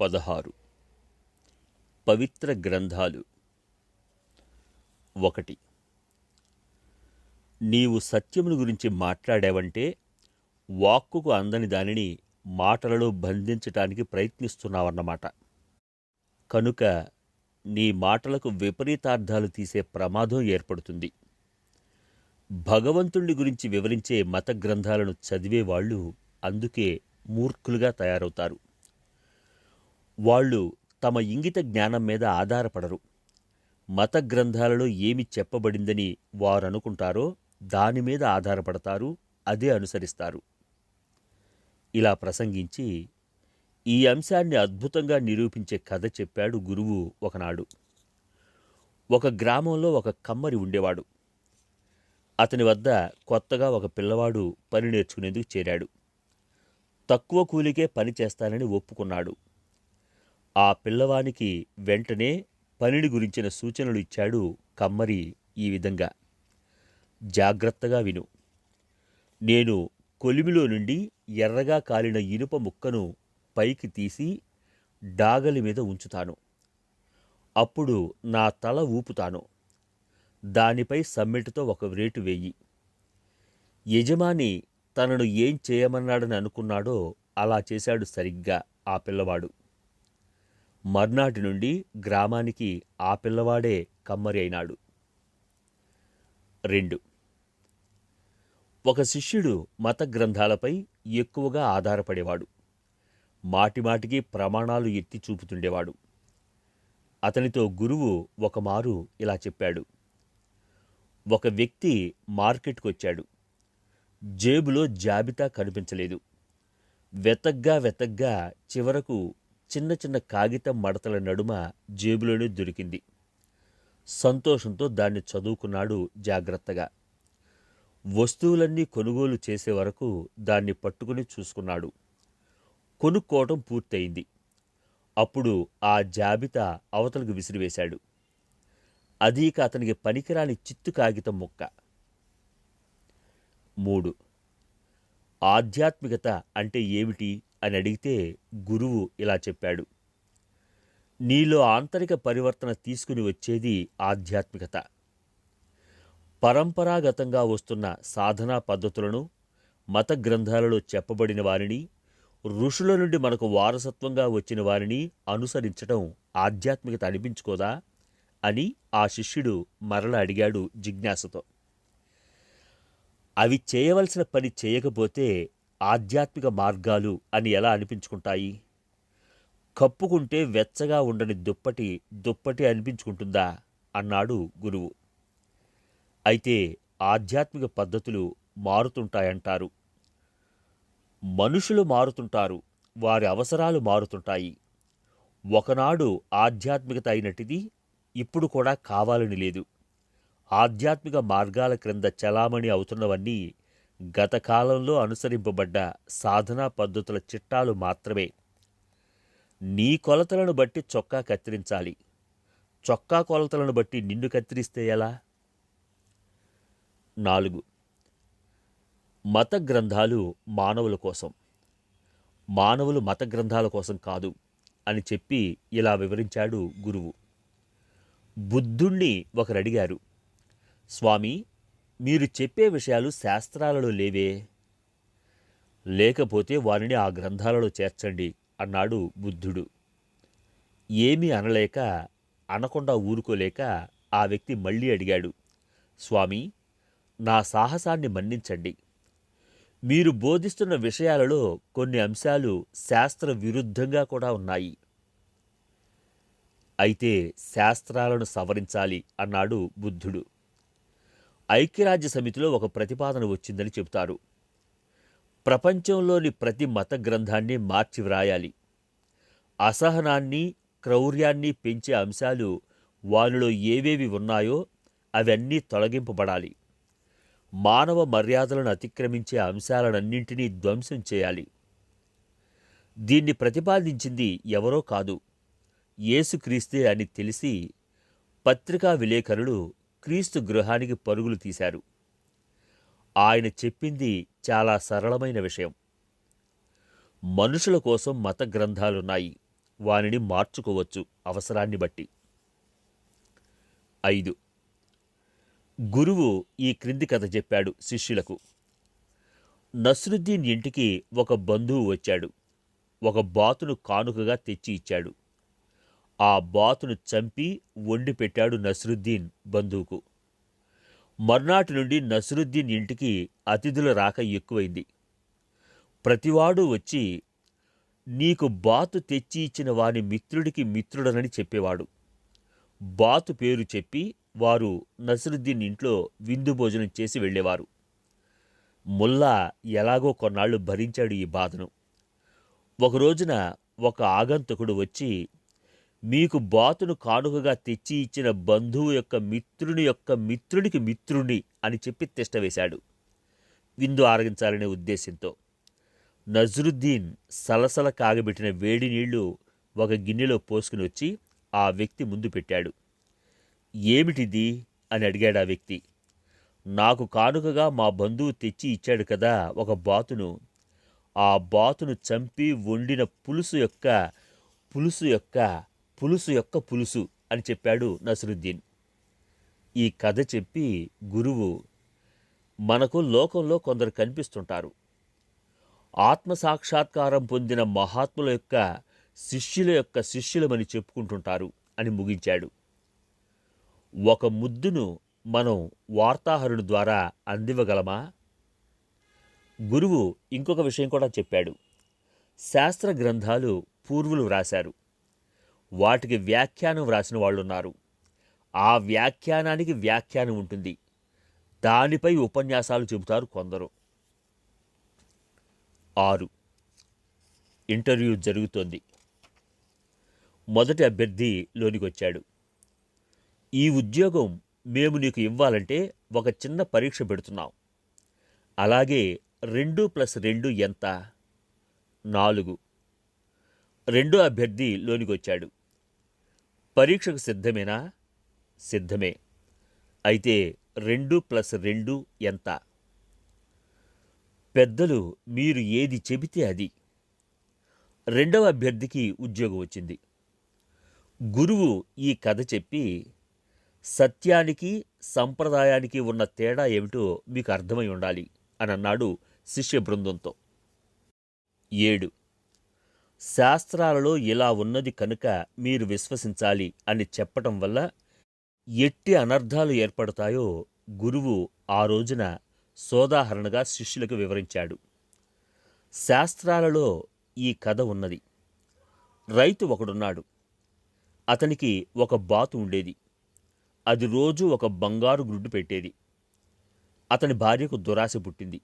పదహారు. పవిత్ర గ్రంథాలు. ఒకటి. నీవు సత్యమును గురించి మాట్లాడావంటే వాక్కుకు అందని దానిని మాటలలో బంధించటానికి ప్రయత్నిస్తున్నావన్నమాట. కనుక నీ మాటలకు విపరీతార్థాలు తీసే ప్రమాదం ఏర్పడుతుంది. భగవంతుడి గురించి వివరించే మత గ్రంథాలను చదివేవాళ్ళు అందుకే మూర్ఖులుగా తయారవుతారు. వాళ్ళు తమ ఇంగిత జ్ఞానం మీద ఆధారపడరు. మత గ్రంథాలలో ఏమి చెప్పబడిందని వారు అనుకుంటారో దాని మీద ఆధారపడతారు అదే అనుసరిస్తారు. ఇలా ప్రసంగించి ఈ అంశాన్ని అద్భుతంగా నిరూపించే కథ చెప్పాడు గురువు ఒకనాడు. ఒక గ్రామంలో ఒక కమ్మరి ఉండేవాడు. అతని వద్ద కొత్తగా ఒక పిల్లవాడు పని నేర్చుకునేందుకు చేరాడు. తక్కువ కూలికే పని చేస్తానని ఒప్పుకున్నాడు. ఆ పిల్లవానికి వెంటనే పనిని గురించిన సూచనలు ఇచ్చాడు కమ్మరి ఈ విధంగా. జాగ్రత్తగా విను. నేను కొలిమిలో నుండి ఎర్రగా కాలిన ఇనుప ముక్కను పైకి తీసి డాగలి మీద ఉంచుతాను. అప్పుడు నా తల ఊపుతాను. దానిపై సమ్మెటితో ఒక రేటు వేయి. యజమాని తనను ఏం చేయమన్నాడని అనుకున్నాడో అలా చేశాడు సరిగ్గా ఆ పిల్లవాడు. మర్నాటి నుండి గ్రామానికి ఆ పిల్లవాడే కమ్మరి అయినాడు. రెండు. ఒక శిష్యుడు మత గ్రంథాలపై ఎక్కువగా ఆధారపడేవాడు. మాటిమాటికి ప్రమాణాలు ఎత్తి చూపుతుండేవాడు. అతనితో గురువు ఒకమారు ఇలా చెప్పాడు. ఒక వ్యక్తి మార్కెట్కు వచ్చాడు జేబులో జాబితా కనిపించలేదు. వెతగ్గా వెతగ్గా చివరకు చిన్న చిన్న కాగితం మడతల నడుమ జేబులోనే దొరికింది. సంతోషంతో దాన్ని చదువుకున్నాడు జాగ్రత్తగా. వస్తువులన్నీ కొనుగోలు చేసే వరకు దాన్ని పట్టుకుని చూసుకున్నాడు. కొనుక్కోవటం పూర్తయింది. అప్పుడు ఆ జాబితా అవతలకు విసిరివేశాడు. అది అతనికి పనికిరాని చిత్తు కాగితం ముక్క. మూడు. ఆధ్యాత్మికత అంటే ఏమిటి? అని అడిగితే గురువు ఇలా చెప్పాడు. నీలో ఆంతరిక పరివర్తన తీసుకుని వచ్చేది ఆధ్యాత్మికత. పరంపరాగతంగా వస్తున్న సాధనా పద్ధతులను మత గ్రంథాలలో చెప్పబడిన వారిని ఋషుల నుండి మనకు వారసత్వంగా వచ్చిన వారిని అనుసరించడం ఆధ్యాత్మికత అనిపించుకోదా? అని ఆ శిష్యుడు మరల అడిగాడు జిజ్ఞాసతో. అవి చేయవలసిన పని చేయకపోతే ఆధ్యాత్మిక మార్గాలు అని ఎలా అనిపించుకుంటాయి? కప్పుకుంటే వెచ్చగా ఉండని దుప్పటి దుప్పటి అనిపించుకుంటుందా? అన్నాడు గురువు. అయితే ఆధ్యాత్మిక పద్ధతులు మారుతుంటాయంటారు. మనుషులు మారుతుంటారు వారి అవసరాలు మారుతుంటాయి. ఒకనాడు ఆధ్యాత్మికత అయినటిది ఇప్పుడు కూడా కావాలని లేదు. ఆధ్యాత్మిక మార్గాల క్రింద చలామణి అవుతున్నవన్నీ గత కాలంలో అనుసరింపబడ్డ సాధనా పద్ధతుల చిట్టాలు మాత్రమే. నీ కొలతలను బట్టి చొక్కా కత్తిరించాలి. చొక్కా కొలతలను బట్టి నిన్ను కత్తిరిస్తే ఎలా? నాలుగు. మత గ్రంథాలు మానవుల కోసం. మానవులు మత గ్రంథాల కోసం కాదు అని చెప్పి ఇలా వివరించాడు గురువు. బుద్ధుణ్ణి ఒకరు అడిగారు స్వామి మీరు చెప్పే విషయాలు శాస్త్రాలలో లేవే. లేకపోతే వారిని ఆ గ్రంథాలలో చేర్చండి అన్నాడు బుద్ధుడు. ఏమీ అనలేక అనకుండా ఊరుకోలేక ఆ వ్యక్తి మళ్ళీ అడిగాడు స్వామి నా సాహసాన్ని మన్నించండి. మీరు బోధిస్తున్న విషయాలలో కొన్ని అంశాలు శాస్త్ర విరుద్ధంగా కూడా ఉన్నాయి. అయితే శాస్త్రాలను సవరించాలి అన్నాడు బుద్ధుడు. ఐక్యరాజ్య సమితిలో ఒక ప్రతిపాదన వచ్చిందని చెబుతారు. ప్రపంచంలోని ప్రతి మత గ్రంథాన్ని మార్చి వ్రాయాలి. అసహనాన్ని క్రౌర్యాన్ని పెంచే అంశాలు వానిలో ఏవేవి ఉన్నాయో అవన్నీ తొలగింపబడాలి. మానవ మర్యాదలను అతిక్రమించే అంశాలనన్నింటినీ ధ్వంసం చేయాలి. దీన్ని ప్రతిపాదించింది ఎవరో కాదు. ఏసుక్రీస్తే అని తెలిసి పత్రికా విలేకరులు క్రీస్తు గృహానికి పరుగులు తీశారు. ఆయన చెప్పింది చాలా సరళమైన విషయం. మనుషుల కోసం మత గ్రంథాలున్నాయి. వానిని మార్చుకోవచ్చు అవసరాన్ని బట్టి. ఐదు. గురువు ఈ క్రింది కథ చెప్పాడు శిష్యులకు. నస్రుద్దీన్ ఇంటికి ఒక బంధువు వచ్చాడు. ఒక బాతును కానుకగా తెచ్చి ఇచ్చాడు. ఆ బాతును చంపి వండి పెట్టాడు నస్రుద్దీన్ బంధువుకు. మర్నాటి నుండి నస్రుద్దీన్ ఇంటికి అతిథుల రాక ఎక్కువైంది. ప్రతివాడు వచ్చి నీకు బాతు తెచ్చి ఇచ్చిన వాని మిత్రుడికి మిత్రుడనని చెప్పేవాడు. బాతు పేరు చెప్పి వారు నసరుద్దీన్ ఇంట్లో విందు భోజనం చేసి వెళ్ళేవారు. ముల్లా ఎలాగో కొన్నాళ్ళు భరించాడు ఈ బాధను. ఒక రోజున ఒక ఆగంతకుడు వచ్చి మీకు బాతును కానుకగా తెచ్చి ఇచ్చిన బంధువు యొక్క మిత్రుని యొక్క మిత్రునికి మిత్రుని అని చెప్పి తిష్టవేశాడు విందు ఆరగించాలనే ఉద్దేశంతో నజరుద్దీన్ సలసల కాగబెట్టిన వేడి నీళ్ళు ఒక గిన్నెలో పోసుకుని వచ్చి ఆ వ్యక్తి ముందు పెట్టాడు. ఏమిటిది? అని అడిగాడు ఆ వ్యక్తి. నాకు కానుకగా మా బంధువు తెచ్చి ఇచ్చాడు కదా ఒక బాతును. ఆ బాతును చంపి వండిన పులుసు యొక్క పులుసు యొక్క పులుసు యొక్క పులుసు అని చెప్పాడు నసరుద్దీన్. ఈ కథ చెప్పి గురువు మనకు లోకంలో కొందరు కనిపిస్తుంటారు. ఆత్మసాక్షాత్కారం పొందిన మహాత్ముల యొక్క శిష్యుల యొక్క శిష్యులమని చెప్పుకుంటుంటారు అని ముగించాడు. ఒక ముద్దును మనం వార్తాహరుని ద్వారా అందివ్వగలమా? గురువు ఇంకొక విషయం కూడా చెప్పాడు. శాస్త్ర గ్రంథాలు పూర్వులు వ్రాశారు. వాటికి వ్యాఖ్యానం వ్రాసిన వాళ్ళున్నారు. ఆ వ్యాఖ్యానానికి వ్యాఖ్యానం ఉంటుంది. దానిపై ఉపన్యాసాలు చెబుతారు కొందరు. ఆరు. ఇంటర్వ్యూ జరుగుతోంది. మొదటి అభ్యర్థి లోనికి వచ్చాడు. ఈ ఉద్యోగం మేము నీకు ఇవ్వాలంటే ఒక చిన్న పరీక్ష పెడుతున్నాం. అలాగే రెండు ప్లస్ రెండు ఎంత? నాలుగు. రెండో అభ్యర్థి లోనికి వచ్చాడు. పరీక్షకు సిద్ధమేనా? సిద్ధమే. అయితే రెండు ప్లస్ రెండు ఎంత? పెద్దలు మీరు ఏది చెబితే అది. రెండవ అభ్యర్థికి ఉద్యోగం వచ్చింది. గురువు ఈ కథ చెప్పి సత్యానికి సంప్రదాయానికి ఉన్న తేడా ఏమిటో మీకు అర్థమై ఉండాలి అని అన్నాడు శిష్య బృందంతో. ఏడు శాస్త్రాలలో ఇలా ఉన్నది కనుక మీరు విశ్వసించాలి అని చెప్పటం వల్ల ఎట్టి అనర్థాలు ఏర్పడతాయో గురువు ఆ రోజున సోదాహరణగా శిష్యులకు వివరించాడు. శాస్త్రాలలో ఈ కథ ఉన్నది. రైతు ఒకడున్నాడు. అతనికి ఒక బాతు ఉండేది. అది రోజు ఒక బంగారు గ్రుడ్డు పెట్టేది. అతని భార్యకు దురాశ పుట్టింది.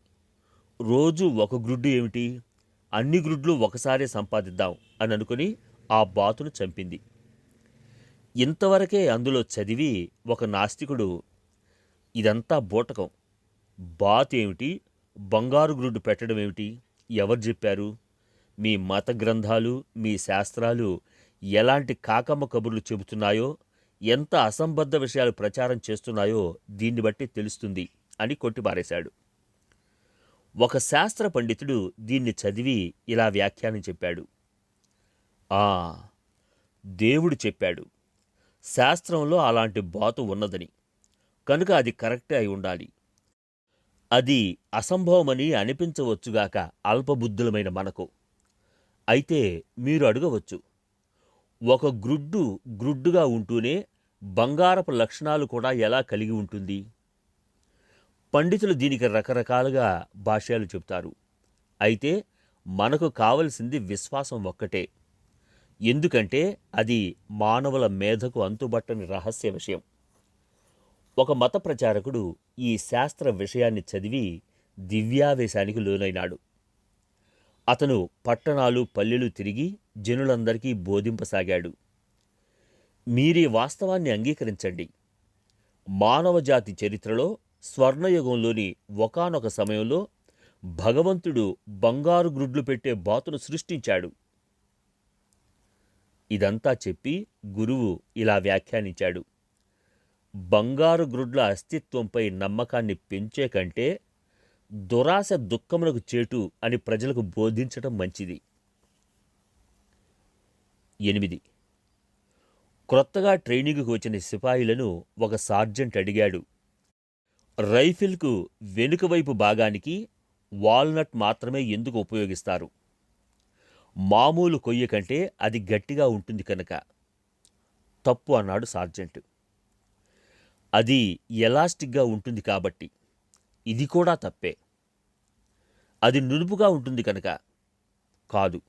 రోజు ఒక గ్రుడ్డు ఏమిటి? అన్ని గ్రుడ్లు ఒకసారే సంపాదిద్దాం అని అనుకుని ఆ బాతును చంపింది. ఇంతవరకే అందులో చదివి ఒక నాస్తికుడు ఇదంతా బూటకం. బాత్ ఏమిటి బంగారు గ్రుడ్డు పెట్టడం ఏమిటి ఎవరు చెప్పారు? మీ మత గ్రంథాలు మీ శాస్త్రాలు ఎలాంటి కాకమ్మ కబుర్లు చెబుతున్నాయో ఎంత అసంబద్ధ విషయాలు ప్రచారం చేస్తున్నాయో దీన్ని బట్టి తెలుస్తుంది అని కొట్టిపారేశాడు. ఒక శాస్త్ర పండితుడు దీన్ని చదివి ఇలా వ్యాఖ్యానం చెప్పాడు. ఆ దేవుడు చెప్పాడు శాస్త్రంలో అలాంటి బాతు ఉన్నదని కనుక అది కరెక్టే అయి ఉండాలి. అది అసంభవమని అనిపించవచ్చుగాక అల్పబుద్ధులమైన మనకు. అయితే మీరు అడగవచ్చు ఒక గ్రుడ్డు గ్రుడ్డుగా ఉంటూనే బంగారపు లక్షణాలు కూడా ఎలా కలిగి ఉంటుంది? పండితులు దీనికి రకరకాలుగా భాష్యాలు చెప్తారు అయితే మనకు కావలసింది విశ్వాసం ఒక్కటే. ఎందుకంటే అది మానవుల మేధకు అంతుబట్టని రహస్య విషయం. ఒక మత ప్రచారకుడు ఈ శాస్త్ర విషయాన్ని చదివి దివ్యావేశానికి లోనైనాడు. అతను పట్టణాలు పల్లెలు తిరిగి జనులందరికీ బోధింపసాగాడు. మీరీ వాస్తవాన్ని అంగీకరించండి. మానవజాతి చరిత్రలో స్వర్ణయుగంలోని ఒకానొక సమయంలో భగవంతుడు బంగారు గ్రుడ్లు పెట్టే బాతును సృష్టించాడు. ఇదంతా చెప్పి గురువు ఇలా వ్యాఖ్యానించాడు. బంగారు గ్రుడ్ల అస్తిత్వంపై నమ్మకాన్ని పెంచే కంటే దురాశ దుఃఖములకు చేటు అని ప్రజలకు బోధించటం మంచిది. ఎనిమిది. క్రొత్తగా ట్రైనింగ్కు వచ్చిన సిపాయిలను ఒక సార్జెంట్ అడిగాడు. రైఫిల్కు వెనుక వైపు భాగానికి వాల్నట్ మాత్రమే ఎందుకు ఉపయోగిస్తారు? మామూలు కొయ్య కంటే అది గట్టిగా ఉంటుంది కనుక. తప్పు అన్నాడు సార్జెంట్. అది ఎలాస్టిక్గా ఉంటుంది కాబట్టి. ఇది కూడా తప్పే. అది నునుపుగా ఉంటుంది కనుక. కాదు.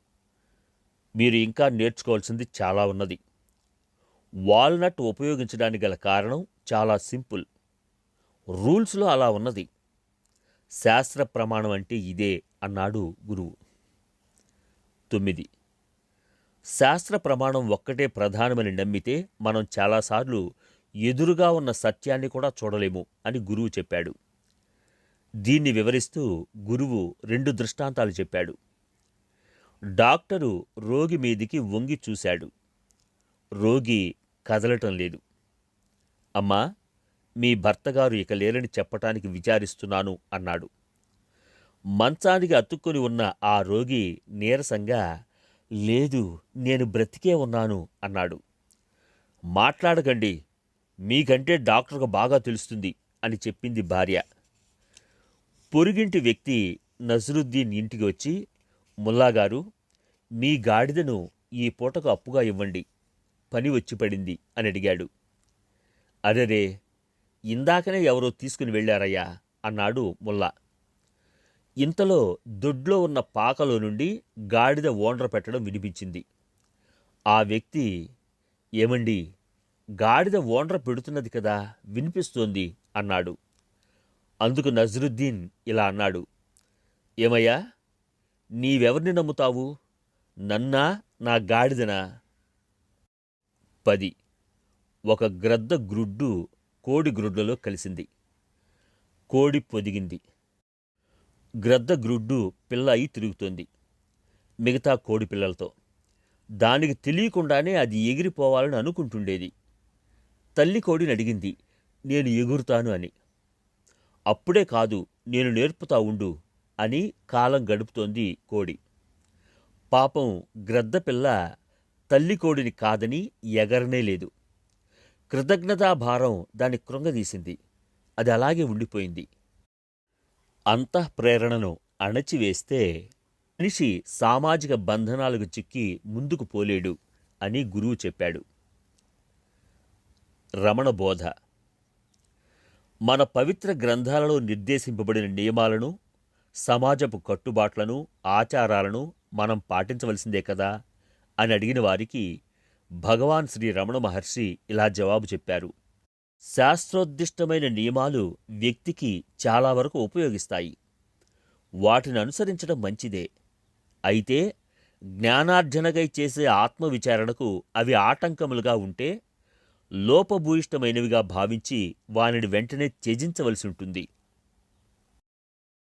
మీరు ఇంకా నేర్చుకోవాల్సింది చాలా ఉన్నది. వాల్నట్ ఉపయోగించడానికి గల కారణం చాలా సింపుల్. రూల్స్లో అలా ఉన్నది. శాస్త్ర ప్రమాణం అంటే ఇదే అన్నాడు గురువు. తొమ్మిది. శాస్త్ర ప్రమాణం ఒక్కటే ప్రధానమని నమ్మితే మనం చాలాసార్లు ఎదురుగా ఉన్న సత్యాన్ని కూడా చూడలేము అని గురువు చెప్పాడు. దీన్ని వివరిస్తూ గురువు రెండు దృష్టాంతాలు చెప్పాడు. డాక్టరు రోగి మీదికి వంగి చూశాడు. రోగి కదలటం లేదు. అమ్మా మీ భర్తగారు ఇక లేరని చెప్పటానికి విచారిస్తున్నాను అన్నాడు. మంచానికి అతుక్కుని ఉన్న ఆ రోగి నీరసంగా లేదు నేను బ్రతికే ఉన్నాను అన్నాడు. మాట్లాడకండి మీకంటే డాక్టర్కు బాగా తెలుస్తుంది అని చెప్పింది భార్య. పొరుగింటి వ్యక్తి నజరుద్దీన్ ఇంటికి వచ్చి ముల్లాగారు మీ గాడిదను ఈ పూటకు అప్పుగా ఇవ్వండి పని వచ్చి పడింది అని అడిగాడు. అరెరే ఇందాకనే ఎవరో తీసుకుని వెళ్ళారయ్యా అన్నాడు ముల్లా. ఇంతలో దొడ్లో ఉన్న పాకలో నుండి గాడిద ఓండ్ర పెట్టడం వినిపించింది. ఆ వ్యక్తి ఏమండి గాడిద ఓండ్ర పెడుతున్నది కదా వినిపిస్తోంది అన్నాడు. అందుకు నజరుద్దీన్ ఇలా అన్నాడు ఏమయ్యా నీవెవరిని నమ్ముతావు? నన్నా నా గాడిదనా? పది. ఒక గ్రద్ద గ్రుడ్డు కోడి గ్రుడ్లలో కలిసింది. కోడి పొదిగింది. గ్రద్ద గ్రుడ్డు పిల్ల అయి తిరుగుతోంది. మిగతా కోడి పిల్లలతో. దానికి తెలియకుండానే అది ఎగిరిపోవాలని అనుకుంటుండేది. తల్లి కోడిని అడిగింది నేను ఎగురుతాను అని. అప్పుడే కాదు నేను నేర్పుతా ఉండు అని కాలం గడుపుతోంది కోడి. పాపం గ్రద్ద పిల్ల తల్లి కోడిని కాదని ఎగరనే లేదు. కృతజ్ఞతాభారం దాన్ని కృంగదీసింది. అది అలాగే ఉండిపోయింది. అంతఃప్రేరణను అణచివేస్తే మనిషి సామాజిక బంధనాలకు చిక్కి ముందుకు పోలేడు అని గురువు చెప్పాడు. రమణ బోధ. మన పవిత్ర గ్రంథాలలో నిర్దేశింపబడిన నియమాలను సమాజపు కట్టుబాట్లను ఆచారాలను మనం పాటించవలసిందే కదా అని అడిగిన వారికి భగవాన్ శ్రీ రమణ మహర్షి ఇలా జవాబు చెప్పారు. శాస్త్రోద్దిష్టమైన నియమాలు వ్యక్తికి చాలా వరకు ఉపయోగిస్తాయి. వాటిని అనుసరించడం మంచిదే. అయితే జ్ఞానార్జనకై చేసే ఆత్మవిచారణకు అవి ఆటంకములుగా ఉంటే లోపభూయిష్టమైనవిగా భావించి వానిని వెంటనే త్యజించవలసి ఉంటుంది.